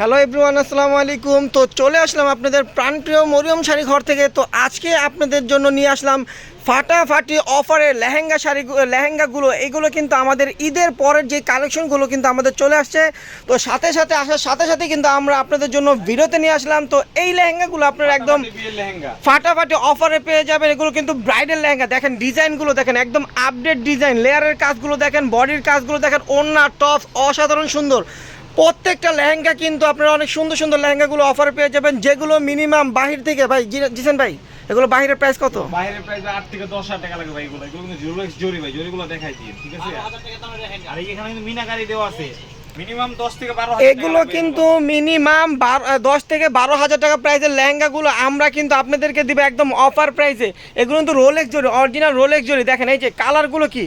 Hello everyone আসসালামু আলাইকুম। তো চলে আসলাম আপনাদের প্রাণপ্রিয় মরিয়ম শাড়ি ঘর থেকে। তো আজকে আপনাদের জন্য নিয়ে আসলাম ফাটাফাটি অফারের লেহেঙ্গা শাড়ি লেহেঙ্গাগুলো। এগুলো কিন্তু আমাদের ঈদের পরের যে কালেকশনগুলো কিন্তু আমাদের চলে আসছে। তো সাথে সাথে আসার সাথে সাথে কিন্তু আমরা আপনাদের জন্য ভিডিওতে নিয়ে আসলাম। তো এই লেহেঙ্গাগুলো আপনারা একদম লেহেঙ্গা। ফাটাফাটি অফারে পেয়ে যাবেন। এগুলো কিন্তু ব্রাইডাল লেহেঙ্গা। দেখেন ডিজাইনগুলো দেখেন একদম আপডেট ডিজাইন লেয়ারের কাজগুলো দেখেন বডির কাজগুলো দেখেন ওড়না টপ অসাধারণ সুন্দর। প্রত্যেকটা লেহেঙ্গা কিন্তু আপনারা অনেক সুন্দর সুন্দর লেহেঙ্গাগুলো অফার পেয়ে যাবেন যেগুলো মিনিমাম বাহির থেকে। ভাই জিসেন ভাই এগুলো বাহিরের প্রাইস কত? বাইরের প্রাইস আট থেকে দশ হাজার টাকা লাগবে ভাই এগুলো। এগুলো কিন্তু জুরুলেক্স জরি ভাই জরিগুলো দেখাই দিয়ে ঠিক আছে? আর এখানে কিন্তু মিনাকারি দেওয়া আছে। মিনিমাম দশ থেকে বারো হাজার টাকা এগুলো কিন্তু মিনিমাম দশ থেকে বারো হাজার টাকা প্রাইসের লেহেঙ্গাগুলো আমরা কিন্তু আপনাদেরকে দিব একদম অফার প্রাইসে এগুলো কিন্তু রোলেক্স জরি অরিজিনাল রোলেক্স জরি। দেখেন এই যে কালারগুলো কি?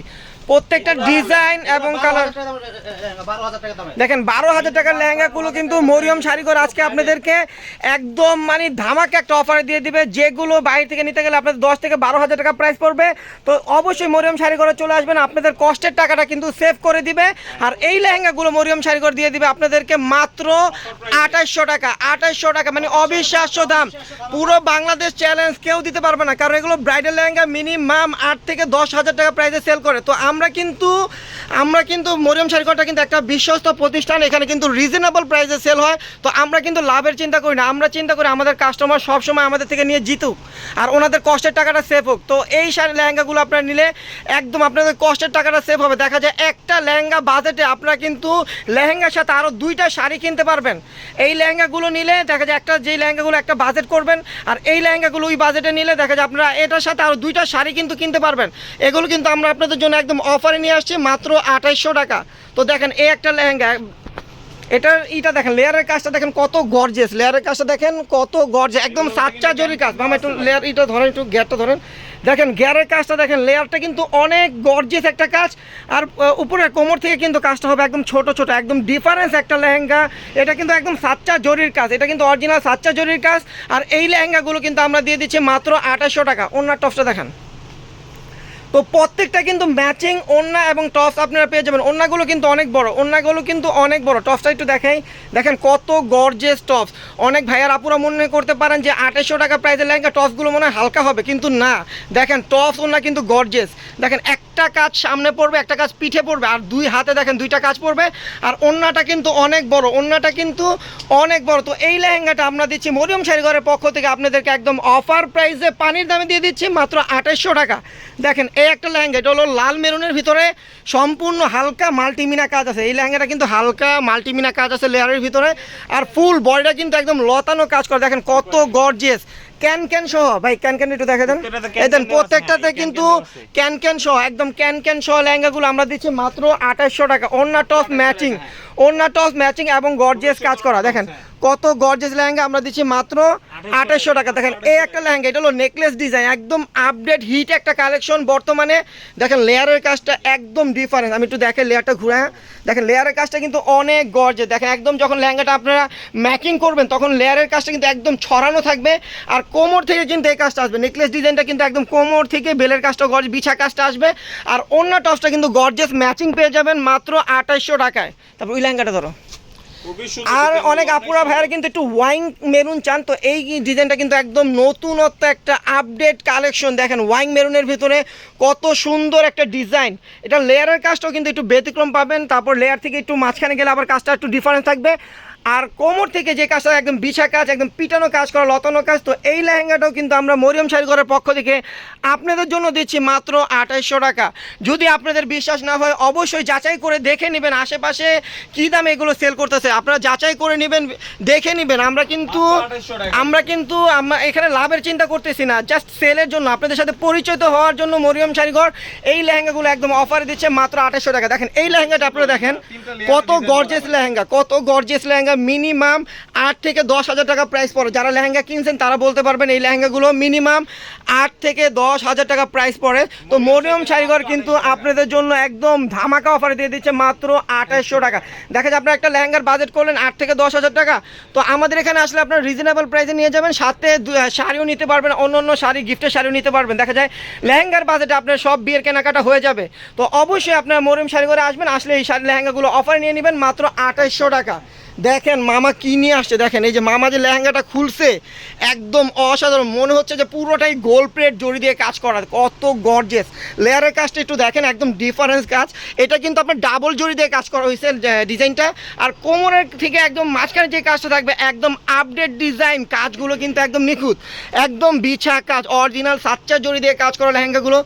প্রত্যেকটা ডিজাইন এবং কালার দেখেন বারো হাজার টাকার লেহেঙ্গাগুলো কিন্তু মরিয়ম শাড়ি করে আজকে আপনাদেরকে একদম মানে ধামাকে একটা অফার দিয়ে দিবে। যেগুলো বাইরে থেকে নিতে গেলে আপনাদের দশ থেকে বারো হাজার টাকা প্রাইস পড়বে। তো অবশ্যই মরিয়ম শাড়ি করে চলে আসবেন। আপনাদের কষ্টের টাকাটা কিন্তু সেভ করে দিবে। আর এই লেহেঙ্গাগুলো মরিয়ম শাড়ি করে দিয়ে দিবে আপনাদেরকে মাত্র আঠাশশো টাকা। আঠাশশো টাকা মানে অবিশ্বাস্য দাম। পুরো বাংলাদেশ চ্যালেঞ্জ কেউ দিতে পারবে না। কারণ এগুলো ব্রাইডাল লেহেঙ্গা মিনিমাম আট থেকে দশ হাজার টাকা প্রাইসে সেল করে। তো আমরা কিন্তু, আমরা কিন্তু মরিয়ম শাড়িঘরটা কিন্তু একটা বিশ্বস্ত প্রতিষ্ঠান, এখানে কিন্তু রিজনেবল প্রাইসে সেল হয়। তো আমরা কিন্তু লাভের চিন্তা করি না, আমরা চিন্তা করি আমাদের কাস্টমার সবসময় আমাদের থেকে নিয়ে জিতুক, আর ওনাদের কষ্টের টাকাটা সেভ হোক। তো এই শাড়ি লেহেঙ্গাগুলো আপনারা নিলে একদম আপনাদের কষ্টের টাকাটা সেভ হবে। দেখা যায় একটা লেহেঙ্গা বাজেটে আপনারা কিন্তু লেহেঙ্গার সাথে আরও দুইটা শাড়ি কিনতে পারবেন। এই লেহেঙ্গাগুলো নিলে দেখা যায় একটা যেই লেহেঙ্গাগুলো একটা বাজেট করবেন, আর এই লেহেঙ্গাগুলো ওই বাজেটে নিলে দেখা যায় আপনারা এটার সাথে আরও দুইটা শাড়ি কিন্তু কিনতে পারবেন। এগুলো কিন্তু আমরা আপনাদের জন্য একদম অফারে নিয়ে আসছি মাত্র আঠাইশশো টাকা। তো দেখেন এই একটা লেহেঙ্গা এটার এটা দেখেন লেয়ারের কাজটা দেখেন কত গর্জেস লেয়ারের কাজটা দেখেন কত গর্জে একদম সাচ্চা জরির কাজ। মামা একটু লেয়ার ইটা ধরেন একটু গ্যারটা ধরেন। দেখেন গ্যারের কাজটা দেখেন লেয়ারটা কিন্তু অনেক গর্জেস একটা কাজ। আর উপরে কোমর থেকে কিন্তু কাজটা হবে একদম ছোট ছোট একদম ডিফারেন্স একটা লেহেঙ্গা। এটা কিন্তু একদম সাচ্চা জরির কাজ। এটা কিন্তু অরিজিনাল সাচ্চা জরির কাজ। আর এই লেহেঙ্গাগুলো কিন্তু আমরা দিয়ে দিচ্ছি মাত্র আঠাশশো টাকা। অন্য টপসটা দেখেন। তো প্রত্যেকটা কিন্তু ম্যাচিং ওন্না এবং টপস আপনারা পেয়ে যাবেন। ওন্নাগুলো কিন্তু অনেক বড় ওন্নাগুলো কিন্তু অনেক বড়। টপসটা একটু দেখাই। দেখেন কত গর্জেস টপস অনেক ভাইয়ার আপুরা মনে করতে পারেন যে আঠাশশো টাকা প্রাইসের লেহেঙ্গা টপসগুলো মনে হয় হালকা হবে, কিন্তু না। দেখেন টপস ওন্না কিন্তু গর্জেস দেখেন একটা কাজ সামনে পড়বে, একটা কাজ পিঠে পড়বে, আর দুই হাতে দেখেন দুইটা কাজ পড়বে। আর ওন্নাটা কিন্তু অনেক বড় ওন্নাটা কিন্তু অনেক বড়। তো এই লেহেঙ্গাটা আমরা দিচ্ছি মরিয়ম শাড়িঘরের পক্ষ থেকে আপনাদেরকে একদম অফার প্রাইসে পানির দামে দিয়ে দিচ্ছি মাত্র আঠাশশো টাকা। দেখেন এই একটা লেহেঙ্গা, এটা হলো লাল মেরুনের ভিতরে সম্পূর্ণ হালকা মাল্টিমিনা কাজ আছে। এই লেহেঙ্গাটা কিন্তু হালকা মাল্টিমিনা কাজ আছে লেয়ারের ভিতরে। আর ফুল বডিটা কিন্তু একদম লতানো কাজ করে। দেখেন কত গর্জিয়াস ক্যান ক্যান সহ ভাই ক্যান ক্যান একটু দেখা দেন দেন প্রত্যেকটাতে হ্যাঁ, কিন্তু ক্যান ক্যান সহ একদম ক্যান ক্যান সহ লেহেঙ্গাগুলো আমরা দিচ্ছি মাত্র আঠাশশো টাকা। ওন্না টপ ম্যাচিং ওন্না টপ ম্যাচিং এবং গর্জিয়াস কাজ করা। দেখেন কত গর্জিয়াস লেহেঙ্গা আমরা দিচ্ছি মাত্র আঠাশশো টাকা দেখেন এই একটা লেহেঙ্গা এটা হলো নেকলেস ডিজাইন একদম আপডেট হিট একটা কালেকশন বর্তমানে দেখেন লেয়ারের কাজটা একদম ডিফারেন্স আমি একটু দেখেন লেয়ারটা ঘুরে দেখেন লেয়ারের কাজটা কিন্তু অনেক গর্জে দেখেন একদম যখন লেহেঙ্গাটা আপনারা ম্যাকিং করবেন তখন লেয়ারের কাজটা কিন্তু একদম ছড়ানো থাকবে। আর কোমর থেকে কিন্তু এই কাজটা আসবে। নেকলেস ডিজাইনটা কিন্তু একদম কোমর থেকে বেলের কাজটা গর্জ বিছা কাজটা আসবে। আর অন্য টপসটা কিন্তু গর্জেস ম্যাচিং পেয়ে যাবেন মাত্র আঠাশশো টাকায়। তারপর ওই লেহেঙ্গাটা ধরো। আর অনেক আপুরা ভাইয়ার কিন্তু একটু ওয়াইন মেরুন চান তো এই ডিজাইনটা কিন্তু একদম নতুনত্ব একটা আপডেট কালেকশন দেখেন ওয়াইন মেরুনের ভিতরে কত সুন্দর একটা ডিজাইন এটা লেয়ারের কাজটাও কিন্তু একটু ব্যতিক্রম পাবেন তারপর লেয়ার থেকে একটু মাঝখানে গেলে আবার কাজটা একটু ডিফারেন্স থাকবে। আর কোমর থেকে যে কাজটা একদম বিছা কাজ একদম পিটানো কাজ করা লতানো কাজ তো এই লেহেঙ্গাটাও কিন্তু আমরা মরিয়ম শাড়িঘরের পক্ষ থেকে আপনাদের জন্য দিচ্ছি মাত্র আঠাইশশো টাকা। যদি আপনাদের বিশ্বাস না হয় অবশ্যই যাচাই করে দেখে নেবেন আশেপাশে কী দামে এগুলো সেল করতেছে। আপনারা যাচাই করে নেবেন দেখে নেবেন। আমরা কিন্তু মাত্র 2800 টাকা। আমরা কিন্তু আমরা এখানে লাভের চিন্তা করতেছি না জাস্ট সেলের জন্য। আপনাদের সাথে পরিচিত হওয়ার জন্য মরিয়ম শাড়িঘর এই লেহেঙ্গাগুলো একদম অফারে দিচ্ছে মাত্র আঠাশশো টাকা। দেখেন এই লেহেঙ্গাটা আপনারা দেখেন কত গর্জেস লেহেঙ্গা কত গর্জেস লেহেঙ্গা। মিনিমাম আট থেকে দশ হাজার টাকা প্রাইস পড়ে। যারা লেহেঙ্গা কিনছেন, তারা বলতে পারবেন এই লেহেঙ্গাগুলো মিনিমাম আট থেকে দশ হাজার টাকা প্রাইস পড়ে। তো মরিয়ম শাড়িঘর কিন্তু আপনাদের জন্য একদম ধামাকা অফার দিয়ে দিচ্ছে মাত্র আঠাশশো টাকা। দেখা যায় আপনার একটা লেহেঙ্গার বাজেট করলেন আট থেকে দশ হাজার টাকা। তো আমাদের এখানে আসলে আপনার রিজনেবল প্রাইসে নিয়ে যাবেন, সাথে শাড়িও নিতে পারবেন অন্য অন্য শাড়ি গিফটের শাড়িও নিতে পারবেন। দেখা যায় লেহেঙ্গার বাজেটে আপনার সব বিয়ের কেনাকাটা হয়ে যাবে। তো অবশ্যই আপনার মরিয়ম শাড়ি করে আসবেন, আসলে এই শাড়ি লেহেঙ্গাগুলো অফার নিয়ে নেবেন মাত্র আঠাশশো টাকা। দেখেন মামা কি নিয়ে আসছে, দেখেন, এই যে মামা যে লেহেঙ্গাটা খুলছে, একদম অসাধারণ। মনে হচ্ছে যে পুরোটাই গোল প্লেট জড়ি দিয়ে কাজ করা। কত গর্জেস লেয়ারের কাজটা একটু দেখেন, একদম ডিফারেন্স কাজ। এটা কিন্তু আপনার ডাবল জড়ি দিয়ে কাজ করা হয়েছে ডিজাইনটা। আর কোমরের থেকে একদম মাঝখানে যে কাজটা থাকবে, একদম আপডেট ডিজাইন কাজগুলো কিন্তু একদম নিখুঁত। একদম বিছা কাজ অরিজিনাল সাচ্চা জড়ি দিয়ে কাজ করা লেহেঙ্গাগুলো।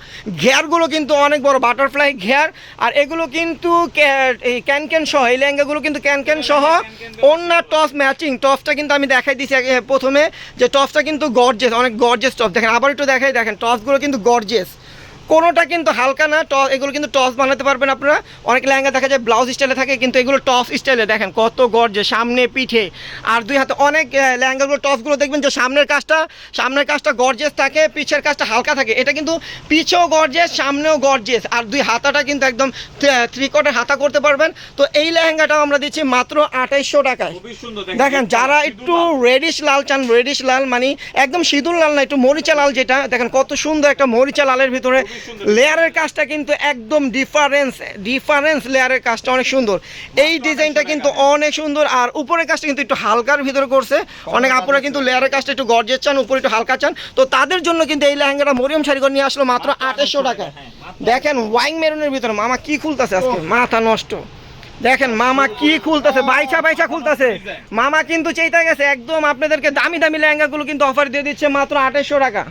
ঘেরগুলো কিন্তু অনেক বড় বাটারফ্লাই ঘের। আর এগুলো কিন্তু ক্যান ক্যান সহ, এই লেহেঙ্গাগুলো কিন্তু ক্যান ক্যান সহ। অন্য টস ম্যাচিং টসটা কিন্তু আমি দেখাই দিছি প্রথমে, যে টসটা কিন্তু গর্জেস অনেক গর্জেস টপ দেখেন, আবার একটু দেখাই, দেখেন টসগুলো কিন্তু গর্জেস কোনোটা কিন্তু হালকা না টপ এগুলো কিন্তু টস বানাতে পারবেন আপনারা। অনেক লেহেঙ্গা দেখা যায় ব্লাউজ স্টাইলে থাকে কিন্তু এগুলো টপস স্টাইলে দেখেন কত গর্জে সামনে পিঠে। আর দুই হাতে অনেক লেহেঙ্গাগুলো টপসগুলো দেখবেন যে সামনের কাজটা সামনের কাজটা গর্জেস থাকে পিছের কাজটা হালকা থাকে। এটা কিন্তু পিছেও গর্জেস সামনেও গর্জেস আর দুই হাতাটা কিন্তু একদম থ্রি কোয়ার্টার হাতা করতে পারবেন। তো এই লেহেঙ্গাটাও আমরা দিচ্ছি মাত্র আঠাইশশো টাকায়। দেখেন যারা একটু রেডিশ লাল চান রেডিশ লাল মানে একদম সিঁদুর লাল না একটু মরিচা লাল যেটা দেখেন কত সুন্দর একটা মরিচা লালের ভিতরে। লেয়ারের কাজটা কিন্তু একদম ডিফারেন্স ডিফারেন্স লেয়ারের কাজটা অনেক সুন্দর। এই ডিজাইনটা কিন্তু অনেক সুন্দর আর উপরের কাজটা কিন্তু একটু হালকার ভিতরে করছে। অনেক আপুরা কিন্তু লেয়ারের কাজটা একটু গর্জের চান উপরে একটু হালকা চান। তো তাদের জন্য কিন্তু এই লেহেঙ্গাটা মরিয়ম শাড়িঘর নিয়ে আসলো মাত্র আঠাশশো টাকা। দেখেন ওয়াইং মেরুনের ভিতরে মামা কি খুলতেছে আজকে মাথা নষ্ট। দেখেন মামা কি খুলতেছে বাইছা বাইছা খুলতেছে। মামা কিন্তু চেইতে গেছে একদম আপনাদেরকে দামি দামি লেহেঙ্গাগুলো কিন্তু অফার দিয়ে দিচ্ছে মাত্র আঠাশশো টাকা।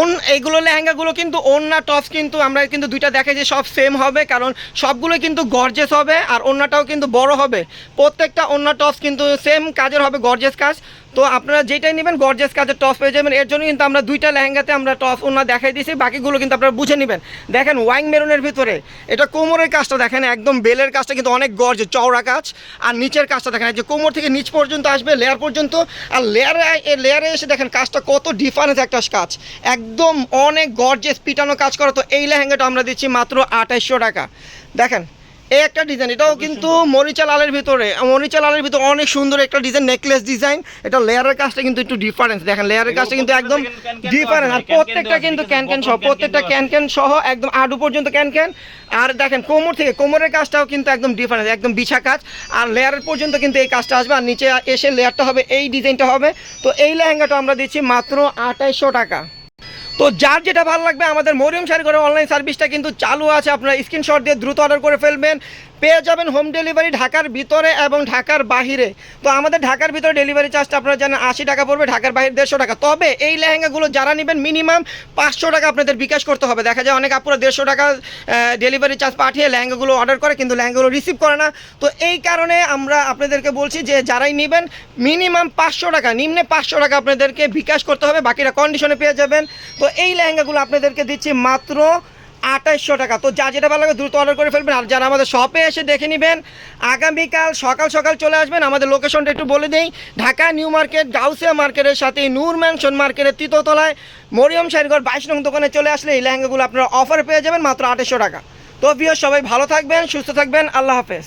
ওন এইগুলো লেহেঙ্গাগুলো কিন্তু ওন্না টপস কিন্তু আমরা কিন্তু দুইটা দেখে যে সব সেম হবে, কারণ সবগুলো কিন্তু গর্জেস হবে আর ওন্নাটাও কিন্তু বড় হবে। প্রত্যেকটা ওন্না টপস কিন্তু সেম কাজের হবে গর্জেস কাজ। তো আপনারা যেটাই নেবেন গর্জেস কাজের টপস পেয়ে যাবেন। এর জন্য কিন্তু আমরা দুইটা লেহেঙ্গাতে আমরা টপস ওন্না দেখাই দিয়েছি। বাকিগুলো কিন্তু আপনারা বুঝে নেবেন। দেখেন ওয়াইং মেরুনের ভিতরে, এটা কোমরের কাজটা দেখেন, একদম বেলের কাজটা কিন্তু অনেক গর্জ চওড়া কাজ। আর নিচের কাজটা দেখেন যে কোমর থেকে নিচ পর্যন্ত আসবে লেয়ার পর্যন্ত। আর লেয়ারে লেয়ারে এসে দেখেন, কাজটা কত ডিফারেন্স একটা কাজ। একদম অনেক গর্জেস পিটানো কাজ করা। তো এই লেহেঙ্গাটা আমরা দিচ্ছি মাত্র আঠাইশশো টাকা। দেখেন এই একটা ডিজাইন এটাও কিন্তু মরিচা লালের ভিতরে। মরিচা লালের ভিতরে অনেক সুন্দর একটা ডিজাইন নেকলেস ডিজাইন এটা লেয়ারের কাজটা কিন্তু একটু ডিফারেন্স দেখেন লেয়ারের কাজটা কিন্তু একদম ডিফারেন্স আর প্রত্যেকটা কিন্তু ক্যান ক্যান সহ প্রত্যেকটা ক্যান ক্যান সহ একদম আডু পর্যন্ত ক্যান ক্যান আর দেখেন কোমর থেকে কোমরের কাজটাও কিন্তু একদম ডিফারেন্স একদম বিছা কাজ। আর লেয়ারের পর্যন্ত কিন্তু এই কাজটা আসবে। আর নিচে এসে লেয়ারটা হবে এই ডিজাইনটা হবে। তো এই লেহেঙ্গাটা আমরা দিচ্ছি মাত্র আঠাইশশো টাকা। তো যার যেটা ভালো লাগবে, আমাদের মরিয়ম শাড়ি করে অনলাইন সার্ভিসটা কিন্তু চালু আছে। আপনারা স্ক্রিনশট দিয়ে দ্রুত অর্ডার করে ফেলবেন। পেয়ে যাবেন হোম ডেলিভারি ঢাকার ভিতরে এবং ঢাকার বাহিরে। তো আমাদের ঢাকার ভিতরে ডেলিভারি চার্জটা আপনারা জানেন, আশি টাকা পড়বে, ঢাকার বাইরে দেড়শো টাকা। তবে এই লেহেঙ্গাগুলো যারা নেবেন মিনিমাম পাঁচশো টাকা আপনাদের বিকাশ করতে হবে। দেখা যায় অনেক আপুরা দেড়শো টাকা ডেলিভারি চার্জ পাঠিয়ে লেহেঙ্গাগুলো অর্ডার করে, কিন্তু লেহেঙ্গাগুলো রিসিভ করে না। তো এই কারণে আমরা আপনাদেরকে বলছি যে, যারাই নেবেন মিনিমাম পাঁচশো টাকা, নিম্নে পাঁচশো টাকা আপনাদেরকে বিকাশ করতে হবে। বাকিটা কন্ডিশনে পেয়ে যাবেন। তো এই লেহেঙ্গাগুলো আপনাদেরকে দিচ্ছি মাত্র আঠাইশশো টাকা। তো যা যেটা ভালো লাগে দ্রুত অর্ডার করে ফেলবেন। আর যারা আমাদের শপে এসে দেখে নেবেন, আগামীকাল সকাল সকাল চলে আসবেন। আমাদের লোকেশনটা একটু বলে দিই। ঢাকা নিউ মার্কেট, গাউসিয়া মার্কেটের সাথে নূর ম্যানশন মার্কেটের তৃতীয়তলায় মরিয়ম শাড়িঘর বাইশ নং দোকানে চলে আসলে এই লেহেঙ্গাগুলো আপনারা অফার পেয়ে যাবেন মাত্র আঠাশশো টাকা। তো প্রিয় সবাই ভালো থাকবেন, সুস্থ থাকবেন। আল্লাহ হাফেজ।